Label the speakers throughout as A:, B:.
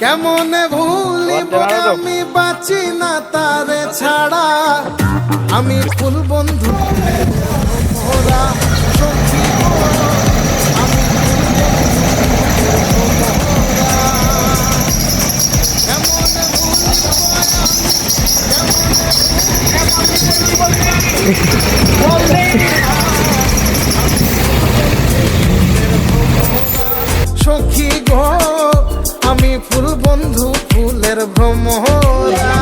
A: কেমনে ভুলিব আমি বাঁচি না তারে ছাড়া। আমি ফুল বন্ধু। মোরা গো, আমি ফুলের ভ্রমরা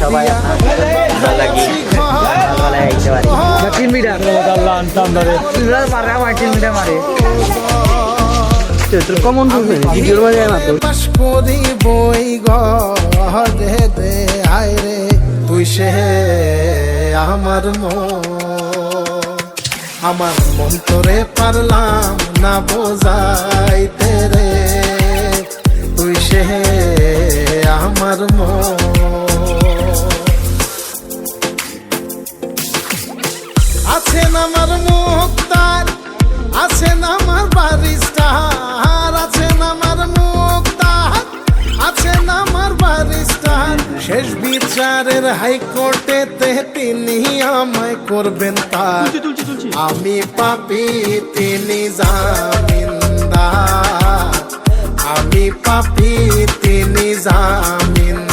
B: সবাই আপনার সকালে আইতে পারি
C: তিন মিটার আল্লাহ আনতাম ধরে মারে আমার তিন মিটার মারে তোর কমন ভিডিওর মাঝে না
A: করি বই ঘরে দে আয় রে তুই সে আমার মন আমার মন তোরে পারলাম না বোঝাইতে রে। তুই সে আমার মন বিচারের হাইকোর্টে তিনি আমায় করবেন তার। আমি পাপি তিনি জামিনদার। আমি পাপি তিনি জামিনদার।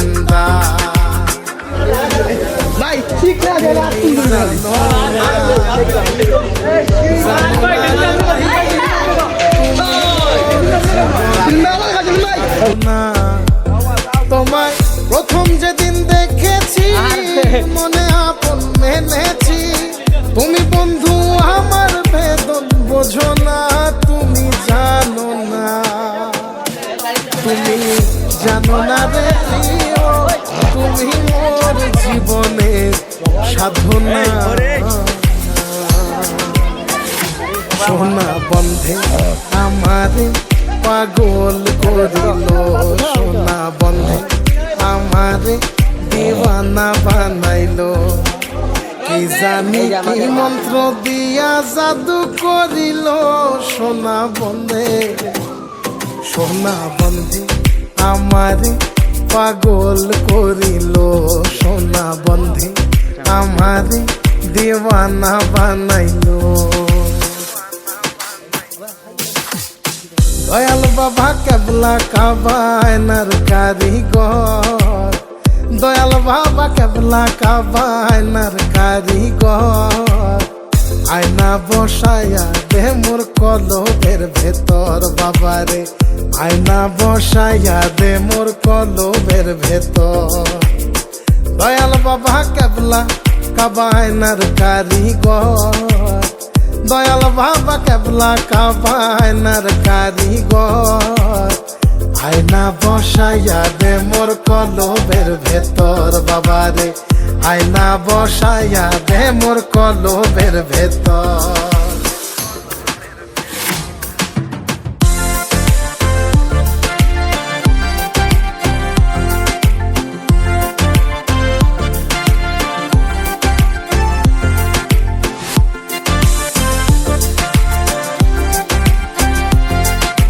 A: জানো না রে তুমি মোর জীবনের সাধনা। সোনা বন্ধে আমারে পাগল করিল। সোনা বন্ধে আমারে দিওয়ানা বানাইলো। কি জানি কি মন্ত্র দিয়া জাদু করিল। সোনা বন্ধে সোনা বন্ধে আমারে পাগল করিল সোনা বন্ধে। আমারে দিওয়ানা বানাইলো। দয়াল বাবা কেবলা কাবায়নার কারিগর। দয়াল বাবা কেবলা কাবায়নার কারিগর। আয়না বসায়া দে মোর কলবের ভেতর বাবারে। আয়না বসায়া দে মোর কলবের ভেতর। দয়াল বাবা কেবলা কাবা কাবায়নার কারিগর। দয়াল বাবা কেবলা কাবায়নার কারিগর। আয়না বসাইয়া দে মোর কলবের ভেতর বাবারে। আয়না বসাইয়া দে মোর কলবের ভেতর।